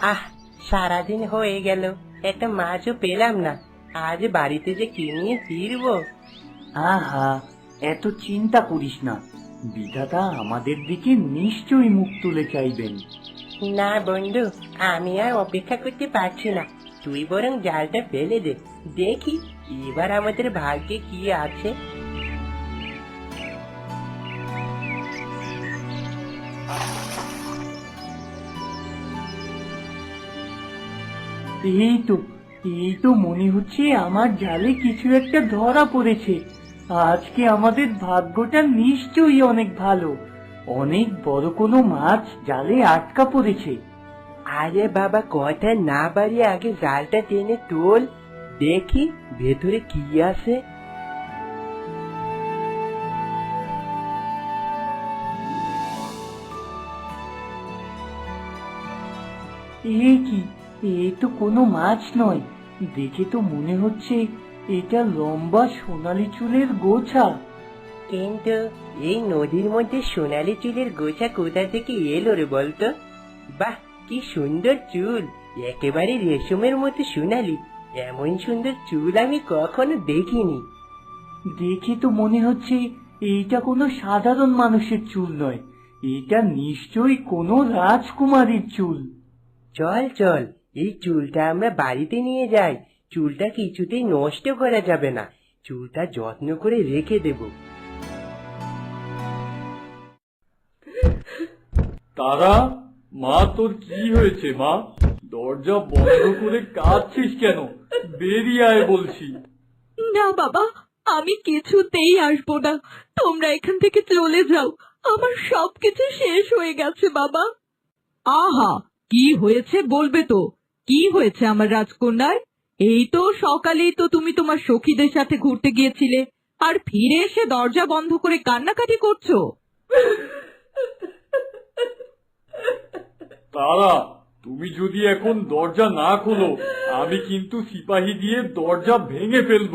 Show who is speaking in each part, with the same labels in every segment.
Speaker 1: আহ সারাদিন হয়ে গেল। একটা মাছও পেলাম না। আজ বাড়িতে যে কি নিয়ে ফিরবো?
Speaker 2: আহা এত চিন্তা করিস না। বিধাতা আমাদের দিকে নিশ্চয়ই মুখ তুলে চাইবেন।
Speaker 1: না বন্ধু আমি আর অপেক্ষা করতে পারছি না। তুই বরং জালটা ফেলে দে। দেখি এবার আমাদের ভাগ্যে কি আছে।
Speaker 2: এই তো এই তো মনে হচ্ছে আমার জালে কিছু একটা ধরা পড়েছে। আজকে আমাদের ভাগ্যটা নিশ্চয়ই অনেক ভালো। অনেক বড় কোনো মাছ জালে আটকা পড়েছে।
Speaker 1: আরে বাবা কথা না বাড়িয়ে আগে জালটা টেনে তোল। দেখি ভেতরে কি আছে।
Speaker 2: এই কি? এ তো কোনো মাছ নয়। দেখে তো মনে হচ্ছে এটা লম্বা সোনালী চুলের গোছা।
Speaker 1: কিন্তু এই নদীর মধ্যে সোনালি চুলের গোছা কোথা থেকে এলো রে বলতো? বাহ কি সুন্দর চুল! একেবারে রেশমের মতো সোনালি। এমন সুন্দর চুল আমি কখনো দেখিনি।
Speaker 2: দেখে তো মনে হচ্ছে এইটা কোনো সাধারণ মানুষের চুল নয়। এটা নিশ্চয়ই কোনো রাজকুমারীর চুল।
Speaker 1: চল চল এই চুলটা আমরা বাড়িতে নিয়ে যাই। চুলটা কিছুতেই নষ্ট করা যাবে না। চুলটা যত্ন করে রেখে দেব।
Speaker 3: তারা? মা তোর কি হয়েছে মা? দরজা বন্ধ করে কাঁদছিস কেন? বেরিয়ে আয় বলছি।
Speaker 4: না বাবা আমি কিছুতেই আসব না। তোমরা এখান থেকে চলে যাও। আমার সবকিছু শেষ হয়ে গেছে বাবা। আহা কি হয়েছে বলবে তো? কি হয়েছে আমার রাজকন্যার এই তো সকালেই তো তুমি তোমার সখীদের সাথে ঘুরতে গিয়েছিলে। আর ফিরে এসে দরজা বন্ধ করে কান্নাকাটি করছ?
Speaker 3: তারা, তুমি যদি এখন দরজা না খোলো, আমি কিন্তু সিপাহী দিয়ে দরজা ভেঙে ফেলব।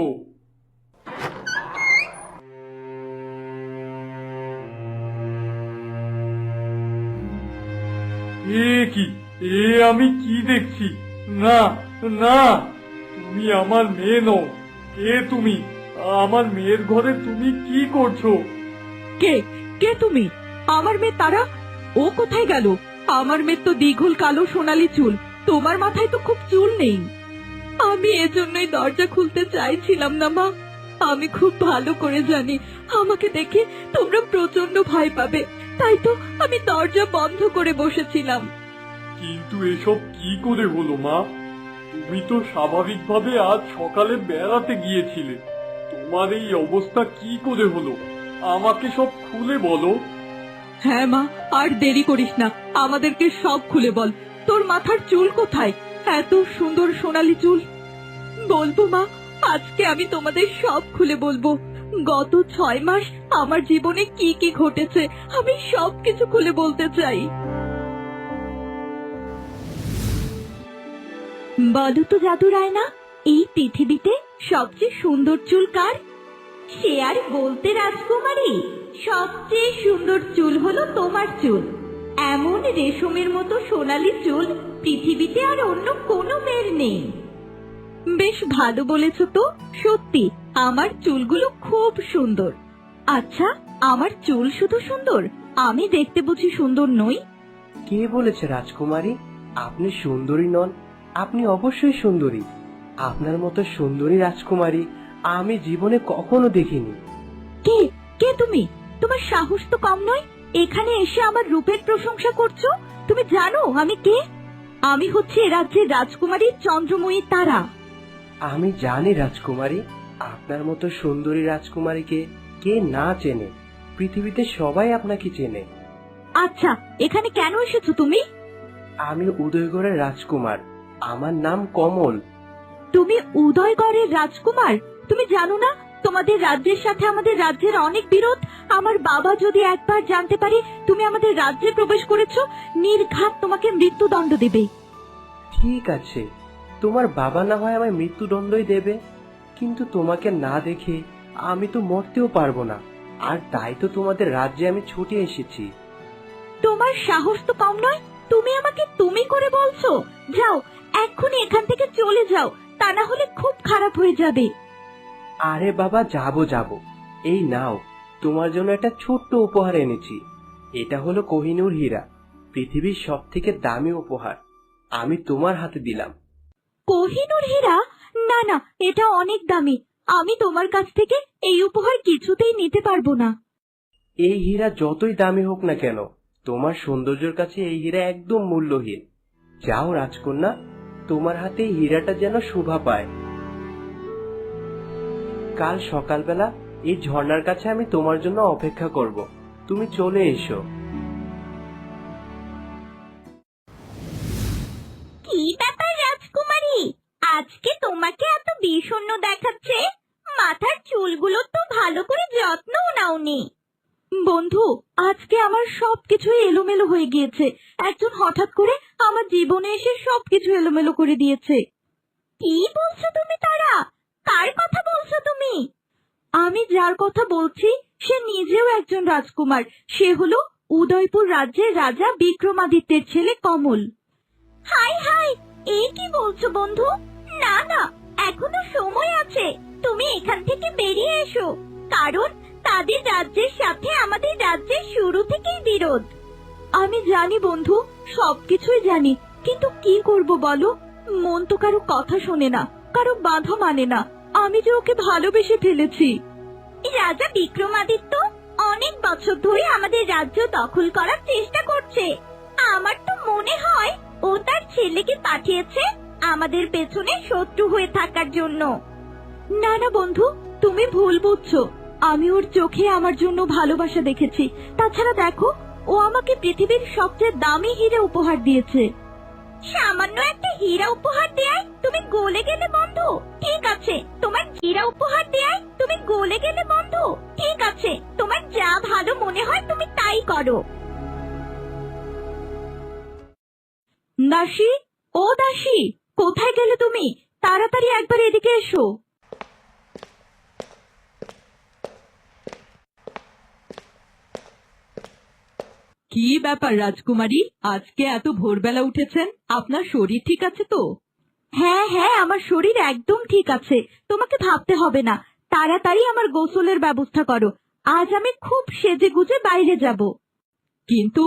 Speaker 3: কি? এ আমি কি দেখছি? না না, তুমি আমার মেয়ে নও। কে তুমি? আমার মেয়ের ঘরে তুমি কি করছ?
Speaker 4: কে? কে তুমি? আমার মেয়ে তারা? ও কোথায় গেল? আমার মেয়ের তো দীঘল কালো সোনালি চুল। তোমার মাথায় তো খুব চুল নেই। আমি এজন্যই দরজা খুলতে চাইছিলাম না, মা। আমি খুব ভালো করে জানি। আমাকে দেখে তোমরা প্রচণ্ড ভয় পাবে। তাই তো আমি দরজা বন্ধ করে বসেছিলাম।
Speaker 3: কিন্তু এসব কি করে হলো, মা? তুমি তো স্বাভাবিকভাবে আজ সকালে বেড়াতে গিয়েছিলে। তোমার এই অবস্থা কি করে হলো? আমাকে সব খুলে বলো।
Speaker 4: হ্যাঁ মা, আর দেরি করিস না। আমাদেরকে সব খুলে বল। তোর মাথার চুল কোথায়? এত সুন্দর সোনালি চুল। বলব, মা, আজকে আমি তোমাদের সব খুলে বলব। গত ছয় মাস আমার জীবনে কি কি ঘটেছে, আমি সব কিছু খুলে বলতে চাই। বলো তো জাদু রায়না, এই পৃথিবীতে সবচেয়ে সুন্দর চুল কার? সে আর বলতে রাজকুমারী, সবচেয়ে সুন্দর চুল হলো তোমার চুল। এমন রেশমের মতো সোনালী চুল পৃথিবীতে আর অন্য কোনো মেয়ের নেই। বেশ ভালো বলেছ তো, সত্যি আমার চুলগুলো খুব সুন্দর। আচ্ছা আমার চুল শুধু সুন্দর, আমি দেখতে বুঝি সুন্দর নই?
Speaker 1: কে বলেছে রাজকুমারী? আপনি সুন্দরী নন। আপনি অবশ্যই সুন্দরী। আপনার মতো সুন্দরী রাজকুমারী আমি জীবনে কখনো দেখিনি।
Speaker 4: কে? কে তুমি? তোমার সাহস তো কম নয়? এখানে এসে আমার রূপের প্রশংসা করছ? তুমি জানো আমি কে? আমি হচ্ছে এ রাজ্যের রাজকুমারী চন্দ্রময়ী তারা।
Speaker 1: আমি জানি রাজকুমারী আপনার মতো সুন্দরী রাজকুমারীকে কে না চেনে? পৃথিবীতে সবাই আপনাকে চেনে।
Speaker 4: আচ্ছা এখানে কেন এসেছ তুমি?
Speaker 1: আমি উদয়গড়ের রাজকুমার। আমার নাম কমল।
Speaker 4: তুমি উদয়গড়ের রাজকুমার? তুমি জানো না তোমাদের রাজ্যের সাথে আমাদের রাজ্যের অনেক বিরোধ? আমার বাবা যদি একবার জানতে পারে তুমি আমাদের রাজ্যে প্রবেশ করেছ নির্ঘাত তোমাকে মৃত্যুদণ্ড দেবে।
Speaker 1: ঠিক আছে। তোমার বাবা না হয় আমায় মৃত্যুদণ্ডই দেবে। কিন্তু তোমাকে না দেখে আমি তো মরতেও পারব না। আর তাই তো তোমাদের রাজ্যে আমি ছুটে এসেছি।
Speaker 4: তোমার সাহস তো কম নয় তুমি আমাকে তুমি করে বলছো? যাও এক্ষুনি এখান থেকে চলে যাও তা না হলে খুব খারাপ হয়ে যাবে।
Speaker 1: আরে বাবা যাব যাব। এই নাও তোমার জন্য একটা ছোট্ট উপহার এনেছি। এটা হলো কোহিনূর হীরা পৃথিবীর সব থেকে দামি উপহার। আমি তোমার হাতে দিলাম।
Speaker 4: কোহিনুর হীরা? না না এটা অনেক দামি। আমি তোমার কাছ থেকে এই উপহার কিছুতেই নিতে পারব না।
Speaker 1: এই হীরা যতই দামি হোক না কেন তোমার সৌন্দর্যের কাছে এই হীরা একদম মূল্যহীন। যাও, রাজকন্যা, তোমার হাতে হীরাটা যেন শোভা পায়। কাল সকালবেলা এই ঝর্ণার কাছে আমি তোমার জন্য অপেক্ষা করব। তুমি চলে এসো।
Speaker 4: কি ব্যাপার, রাজকুমারী? আজকে তোমাকে এত বিষণ্ণ দেখাচ্ছে? মাথার চুলগুলো তো ভালো করে যত্নও নাওনি। বন্ধু, আজকে আমার সবকিছুই এলোমেলো হয়ে গিয়েছে। একজন হঠাৎ করে আমার জীবনে এসে সবকিছু এলোমেলো করে দিয়েছে। কি বলছো তুমি তারা? কার কথা বলছো তুমি? আমি যার কথা বলছি, সে নিজেও একজন রাজকুমার। সে হলো উদয়পুর রাজ্যের রাজা বিক্রমাদিত্যের ছেলে কমল। হাই হাই এই কি বলছো বন্ধু? না না, এখনও সময় আছে। তুমি এখান থেকে বেরিয়ে এসো। কারণ তাদের রাজ্যের সাথে আমাদের রাজ্যের শুরু থেকেই বিরোধ। আমি জানি বন্ধু, সবকিছুই জানি, কিন্তু কি করব বলো? মন তো কারও কথা শোনে না, কারও বাধা মানে না। আমি যে ওকে ভালোবেসে ফেলেছি। রাজা বিক্রমাদিত্য অনেক বছর ধরে আমাদের রাজ্য দখল করার চেষ্টা করছে। আমার তো মনে হয় ও তার ছেলেকে পাঠিয়েছে আমাদের পেছনে শত্রু হয়ে থাকার জন্য। না না বন্ধু, তুমি ভুল বুঝছ। আমি ওর চোখে আমার জন্য ভালোবাসা দেখেছি। তাছাড়া দেখো, ও আমাকে পৃথিবীর সবচেয়ে দামি হীরা উপহার দিয়েছে। সামান্য একটা হীরা উপহার দেয় তুমি গলে গেলে বন্ধু। ঠিক আছে, তোমার হীরা উপহার দেয় তুমি গলে গেলে বন্ধু। ঠিক আছে, তোমার যা ভালো মনে হয় তুমি তাই করো। দাসী, ও দাসী, কোথায় গেলে তুমি? তাড়াতাড়ি একবার এদিকে এসো। কি ব্যাপার রাজকুমারী? আজকে এত ভোরবেলা উঠেছেন আপনার শরীর ঠিক আছে তো? হ্যাঁ হ্যাঁ আমার শরীর একদম ঠিক আছে তোমাকে ভাবতে হবে না তাড়াতাড়ি আমার গোসলের ব্যবস্থা করো আজ আমি খুব সেজে গুজে বাইরে যাব। কিন্তু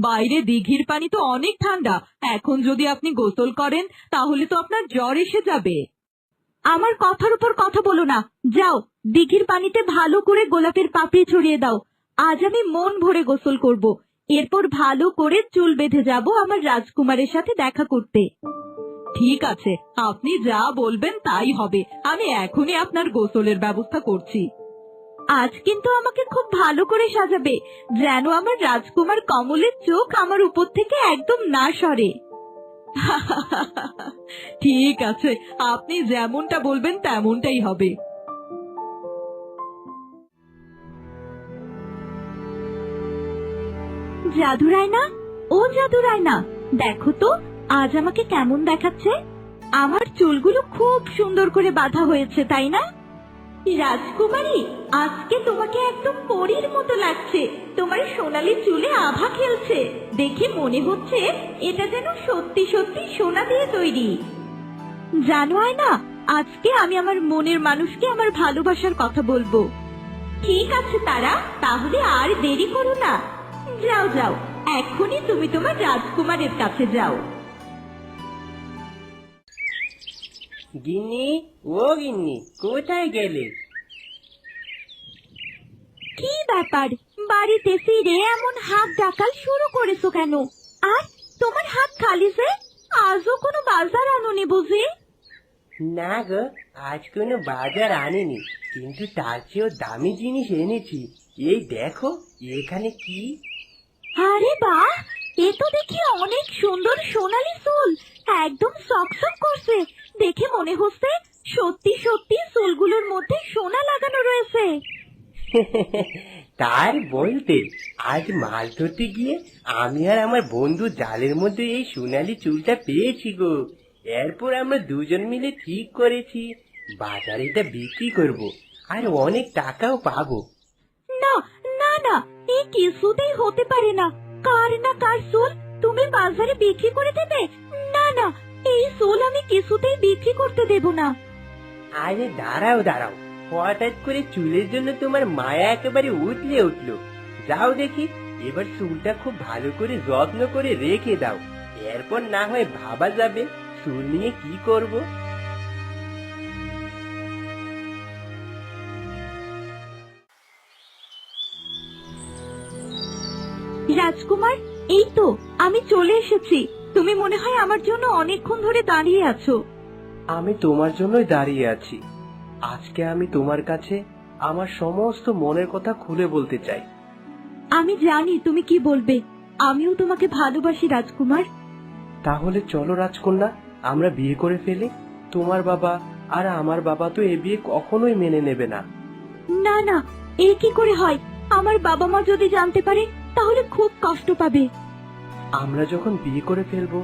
Speaker 4: বাইরে দিঘির পানি তো অনেক ঠান্ডা এখন যদি আপনি গোসল করেন তাহলে তো আপনার জ্বর এসে যাবে। আমার কথার উপর কথা বলো না যাও দিঘির পানিতে ভালো করে গোলাপের পাপড়ি ছড়িয়ে দাও আজ আমি মন ভরে গোসল করব এরপর ভালো করে চুল বেঁধে যাব আমার রাজকুমারের সাথে দেখা করতে। ঠিক আছে, আপনি যা বলবেন তাই হবে। আমি এখনই আপনার গোসলের ব্যবস্থা করছি। আজ কিন্তু আমাকে খুব ভালো করে সাজাবে, যেন আমার রাজকুমার কমলের চোখ আমার উপর থেকে একদম না সরে। ঠিক আছে, আপনি যেমনটা বলবেন তেমনটাই হবে। জাদু রায়না? ও জাদু রায়না, দেখো তো, আজ আমাকে কেমন দেখাচ্ছে? আমার চুলগুলো খুব সুন্দর করে বাঁধা হয়েছে, তাই না? রাজকুমারী, আজকে তোমাকে একদম পরীর মতো লাগছে। তোমার সোনালি চুলে আভা খেলছে। দেখে মনে হচ্ছে এটা যেন সত্যি সত্যি সোনা দিয়ে তৈরি। জানো না আজকে আমি আমার মনের মানুষকে আমার ভালোবাসার কথা বলব। ঠিক আছে তারা, তাহলে আর দেরি করো না। যাও যাও। এখনই তুমি তোমার রাজকুমারের কাছে যাও।
Speaker 1: গিন্নি ও গিন্নি কোথায় গেলে?
Speaker 4: কি ব্যাপার? বাড়িতে ফিরে এমন হাত ডাকাল শুরু করেছ কেন? আর তোমার হাত খালি যে? আজও কোনো বাজার আনোনি বুঝি?
Speaker 1: না গো আজ কোনো বাজার আনিনি কিন্তু তার চেয়েও দামি জিনিস এনেছি। এই দেখো এখানে কি?
Speaker 4: আরে বাহ এ তো দেখি অনেক সুন্দর সোনালি চুল একদম সকসক করছে। দেখে মনে হচ্ছে সত্যি সত্যি চুলগুলোর মধ্যে সোনা লাগানো রয়েছে।
Speaker 1: তার বলতে আজ মাছ ধরতে গিয়ে আমি আর আমার বন্ধু জালের মধ্যে এই সোনালি চুলটা পেয়েছি গো। এরপর আমরা দুজন মিলে ঠিক করেছি বাজারে এটা বিক্রি করব আর অনেক টাকাও পাবো।
Speaker 4: না এ কিছুতেই হতে পারে না। কার না কার চুল তুমি বাজারে বিক্রি করে দেবে? না না, এই চুল আমি কিছুতেই বিক্রি করতে দেব না।
Speaker 1: আরে দাঁড়াও দাঁড়াও। হঠাৎ করে চুলের জন্য তোমার মায়া একেবারে উঠলে উঠল। যাও দেখি, এবার চুলটা খুব ভালো করে যত্ন করে রেখে দাও। এরপর না হয় ভাবা যাবে চুল নিয়ে কি করব।
Speaker 4: রাজকুমার এই তো আমি চলে এসেছি। তুমি মনে হয় আমার জন্য অনেকক্ষণ ধরে দাঁড়িয়ে আছো।
Speaker 1: আমি তোমার জন্যই দাঁড়িয়ে আছি। আজকে আমি তোমার কাছে আমার সমস্ত মনের কথা খুলে বলতে চাই।
Speaker 4: আমি জানি তুমি কি বলবে। আমিও তোমাকে ভালোবাসি রাজকুমার।
Speaker 1: তাহলে চলো রাজকন্যা আমরা বিয়ে করে ফেলি। তোমার বাবা আর আমার বাবা তো এ বিয়ে কখনোই মেনে নেবে না।
Speaker 4: না না এ কি করে হয়? আমার বাবা মা যদি জানতে পারে তাহলে খুব কষ্ট পাবে।
Speaker 1: আমরা যখন বিয়ে করে ফেলব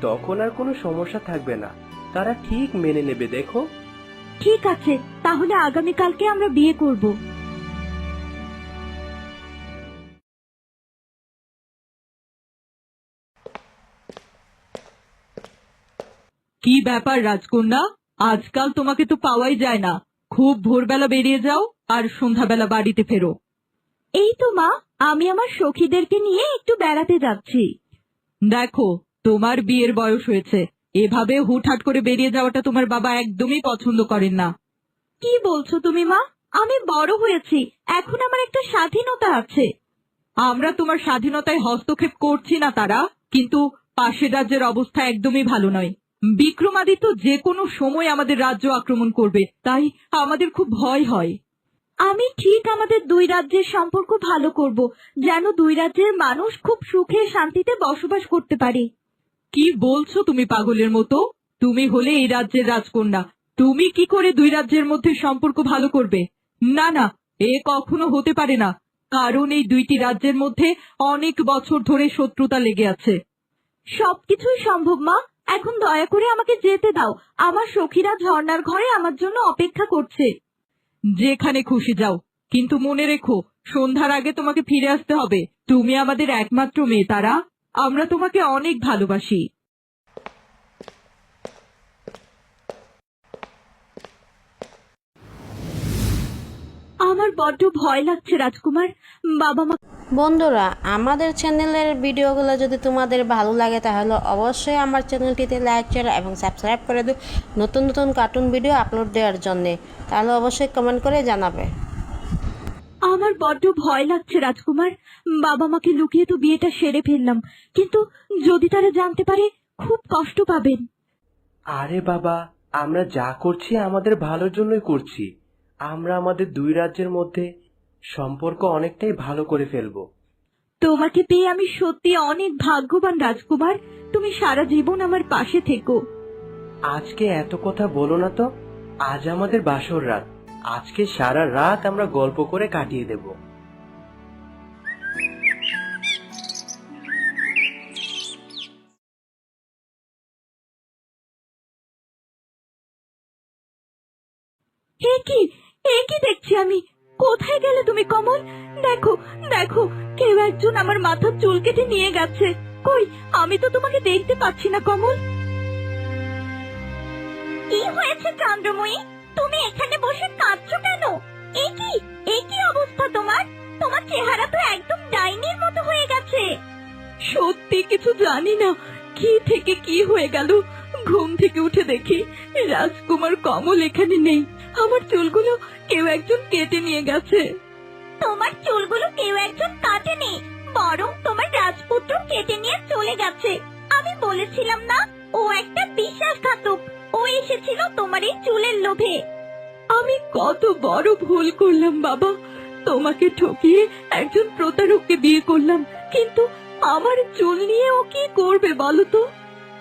Speaker 1: তখন আর কোনো সমস্যা থাকবে না। তারা ঠিক মেনে নেবে দেখো।
Speaker 4: ঠিক আছে তাহলে আগামীকালকে আমরা বিয়ে করব।
Speaker 5: কি ব্যাপার রাজকন্যা? আজকাল তোমাকে তো পাওয়াই যায় না। খুব ভোরবেলা বেরিয়ে যাও আর সন্ধ্যাবেলা বাড়িতে ফেরো।
Speaker 4: এই তো মা আমি আমার সখীদেরকে নিয়ে একটু বেড়াতে যাচ্ছি।
Speaker 5: দেখো তোমার বিয়ের বয়স হয়েছে। এভাবে হুটহাট করে বেরিয়ে যাওয়াটা তোমার বাবা একদমই পছন্দ করেন না।
Speaker 4: কি বলছো তুমি মা? আমি বড় হয়েছি এখন আমার একটা স্বাধীনতা আছে।
Speaker 5: আমরা তোমার স্বাধীনতায় হস্তক্ষেপ করছি না তারা কিন্তু পাশের রাজ্যের অবস্থা একদমই ভালো নয়। বিক্রমাদিত্য যে কোনো সময় আমাদের রাজ্য আক্রমণ করবে তাই আমাদের খুব ভয় হয়।
Speaker 4: আমি ঠিক আমাদের দুই রাজ্যের সম্পর্ক ভালো করব যেন দুই রাজ্যের মানুষ খুব সুখে শান্তিতে বসবাস করতে পারে।
Speaker 5: কি বলছো তুমি পাগলের মতো? তুমি হলে এই রাজ্যের রাজকন্যা। তুমি কি করে দুই রাজ্যের মধ্যে সম্পর্ক ভালো করবে? না না এ কখনো হতে পারে না কারণ এই দুইটি রাজ্যের মধ্যে অনেক বছর ধরে শত্রুতা লেগে আছে।
Speaker 4: সবকিছুই সম্ভব মা। এখন দয়া করে আমাকে যেতে দাও। আমার সখীরা ঝর্ণার ঘরে আমার জন্য অপেক্ষা করছে।
Speaker 5: যেখানে খুশি যাও। কিন্তু মনে রেখো, সন্ধ্যার আগে তোমাকে ফিরে আসতে হবে। তুমি আমাদের একমাত্র মেয়ে, তারা। আমরা তোমাকে অনেক ভালোবাসি।
Speaker 4: আমার বড্ড ভয় লাগছে রাজকুমার। বাবা মা
Speaker 6: বন্ধুরা আমাদের চ্যানেলের ভিডিওগুলো যদি তোমাদের ভালো লাগে তাহলে অবশ্যই আমার চ্যানেলটিতে লাইক শেয়ার এবং সাবস্ক্রাইব করে দিও। নতুন নতুন কার্টুন ভিডিও আপলোড দেওয়ার জন্যে। তাহলে অবশ্যই কমেন্ট করে জানাবে।
Speaker 4: আমার বড্ড ভয় লাগছে রাজকুমার। বাবা মাকে লুকিয়ে তো বিয়েটা সেরে ফেললাম। কিন্তু যদি তারা জানতে পারে খুব কষ্ট পাবেন।
Speaker 1: আরে বাবা আমরা যা করছি আমাদের ভালোর জন্যই করছি। আমরা আমাদের দুই রাজ্যের মধ্যে সম্পর্ক অনেকটাই ভালো করে ফেলব।
Speaker 4: তোমাকে পেয়ে আমি সত্যি অনেক ভাগ্যবান রাজকুমার। তুমি সারা জীবন আমার পাশে থেকো।
Speaker 1: আজকে এত কথা বলো না তো। আজ আমাদের বাসর রাত। আজকে সারা রাত আমরা গল্প করে কাটিয়ে দেব।
Speaker 4: আমি। কোথায় গেলে তুমি কমল? দেখো দেখো, কেউ একজন আমার মাথার চুল কেটে নিয়ে গেছে। কই, আমি তো তোমাকে দেখতে পাচ্ছি না, কমল। কি হয়েছে, চন্দ্রময়ী? তুমি এখানে বসে কাঁদছো কেন? এ কি এ কি অবস্থা তোমার? তোমার চেহারা তো একদম ডাইনির মতো হয়ে গেছে।
Speaker 5: সত্যি কিছু জানি না, কি থেকে কি হয়ে গেল। ঘুম থেকে উঠে দেখি রাজকুমার কমল এখানে নেই। আমার চুলগুলো কেউ একজন কেটে নিয়ে গেছে।
Speaker 4: তোমার চুলগুলো কেউ একজন কাটেনি বরং তোমার রাজপুত্র কেটে নিয়ে চলে গেছে। আমি বলেছিলাম না ও একটা বিশ্বাসঘাতক ও এসেছিল তোমার এই চুলের লোভে।
Speaker 5: আমি কত বড় ভুল করলাম বাবা। তোমাকে ঠকিয়ে একজন প্রতারককে বিয়ে করলাম কিন্তু আমার চুল নিয়ে ও কি করবে বলো তো?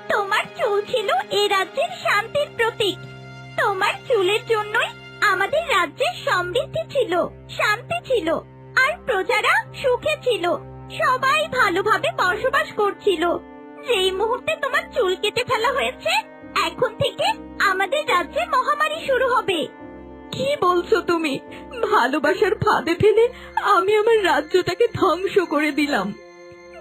Speaker 4: তোমার চুল ছিল এ রাজ্যের শান্তির প্রতীক। তোমার চুলের জন্যই আমাদের রাজ্যের সমৃদ্ধি ছিল শান্তি ছিল আর প্রজারা সুখে ছিল সবাই ভালোভাবে বসবাস করছিল। যেই মুহূর্তে তোমার চুল কেটে ফেলা হয়েছে এখন থেকে আমাদের রাজ্যে মহামারী শুরু হবে।
Speaker 5: কি বলছো তুমি? ভালোবাসার ফাঁদে ফেলে আমি আমার রাজ্যটাকে ধ্বংস করে দিলাম।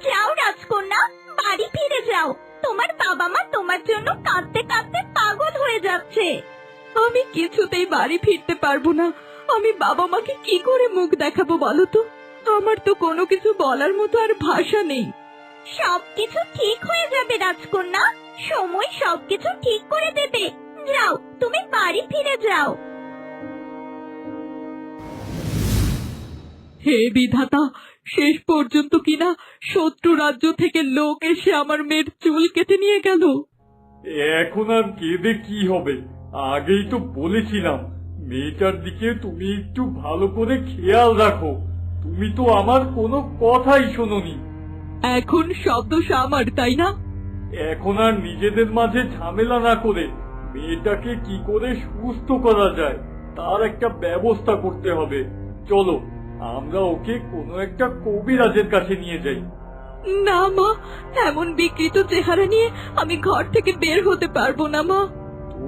Speaker 4: যাও রাজকন্যা
Speaker 7: বাড়ি ফিরে যাও। তোমার বাবা মা তোমার জন্য কাঁদতে কাঁদতে পাগল হয়ে যাচ্ছে।
Speaker 4: আমি কিছুতেই বাড়ি ফিরতে পারব না। আমি বাবা মাকে কি করে মুখ দেখাবো বলো তো? আমার তো কোনো কিছু বলার মতো আর ভাষা নেই।
Speaker 7: সবকিছু ঠিক হয়ে যাবে রাজকন্যা। সময় সবকিছু ঠিক করে দেবে। যাও তুমি বাড়ি ফিরে যাও।
Speaker 4: হে বিধাতা শেষ পর্যন্ত কিনা শত্রু রাজ্য থেকে লোক এসে আমার মেয়ের চুল কেটে নিয়ে গেল?
Speaker 3: এখন আর কেঁদে কি হবে? আগেই তো বলেছিলাম মেয়েটার দিকে তুমি একটু ভালো করে খেয়াল রাখো। তুমি তো আমার কোনো কথাই শোনোনি।
Speaker 4: এখন শব্দ আমার তাই না?
Speaker 3: এখন আর নিজেদের মাঝে ঝামেলা না করে মেয়েটাকে কি করে সুস্থ করা যায় তার একটা ব্যবস্থা করতে হবে। চলো আমরা ওকে কোনো একটা কবিরাজের কাছে নিয়ে যাই।
Speaker 4: না মা এমন বিকৃত চেহারা নিয়ে আমি ঘর থেকে বের হতে পারব না মা।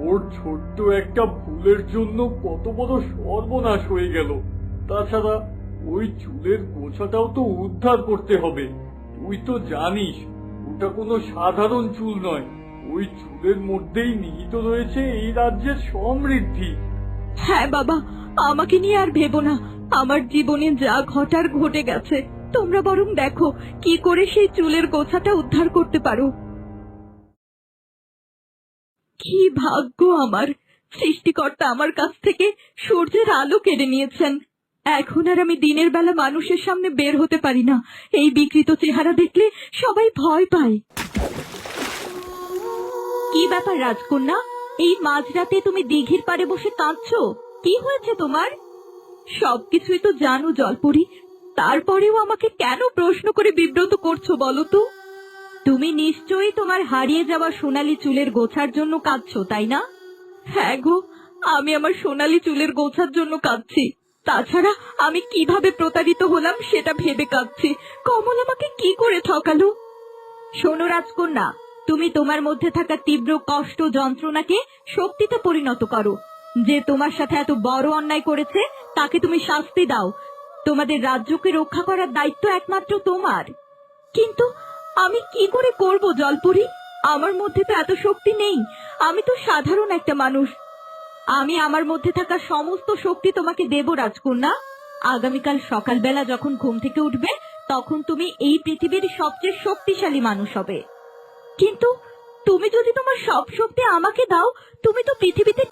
Speaker 3: তোর ছোট্ট একটা ভুলের জন্য কত বড় সর্বনাশ হয়ে গেল। তাছাড়া ওই চুলের গোছাটাও তো উদ্ধার করতে হবে। তুই তো জানিস, ওটা কোনো সাধারণ চুল নয়। ওই চুলের মধ্যেই নিহিত রয়েছে এই রাজ্যের সমৃদ্ধি।
Speaker 4: হ্যাঁ বাবা, আমাকে নিয়ে আর ভেবো না। আমার জীবনে যা ঘটার ঘটে গেছে। তোমরা বরং দেখো, কি করে সেই চুলের গোছাটা উদ্ধার করতে পারো। কি ভাগ্য আমার। সৃষ্টিকর্তা আমার কাছ থেকে সূর্যের আলো কেড়ে নিয়েছেন। এখন আর আমি দিনের বেলা মানুষের সামনে বের হতে পারি না। এই বিকৃত চেহারা দেখলে সবাই ভয় পায়। কি ব্যাপার রাজকন্যা? এই মাঝরাতে তুমি দিঘির পাড়ে বসে কাঁদছ? কি হয়েছে তোমার? সবকিছুই তো জানো, জলপরি। তারপরেও আমাকে কেন প্রশ্ন করে বিব্রত করছ বলো তো? তুমি নিশ্চয়ই তোমার হারিয়ে যাওয়া সোনালী চুলের গোছার জন্য কাঁদছো, তাই না? হ্যাঁ গো, আমি আমার সোনালী চুলের গোছার জন্য কাঁদছি। তাছাড়া আমি কীভাবে প্রতারিত হলাম সেটা ভেবে কাঁদছি। কমল আমাকে কি করে ঠকালো? শোনো রাজকন্যা, তুমি তোমার মধ্যে থাকা তীব্র কষ্ট যন্ত্রণাকে শক্তিতে পরিণত করো। যে তোমার সাথে এত বড় অন্যায় করেছে, তাকে তুমি শাস্তি দাও। তোমাদের রাজ্যকে রক্ষা করার দায়িত্ব একমাত্র তোমার। কিন্তু আমি কি করে করব, জলপুরি? আমার মধ্যে তো এত শক্তি নেই। আমি তো সাধারণ একটা মানুষ। আমি আমার মধ্যে থাকা সমস্ত শক্তি তোমাকে দেব, রাজকন্যা। আগামীকাল সকালবেলা যখন ঘুম থেকে উঠবে, তখন তুমি এই পৃথিবীর সবচেয়ে শক্তিশালী মানুষ হবে। কিন্তু তুমি যদি তোমার সব শক্তি আমাকে দাও, তুমি তো পৃথিবীতে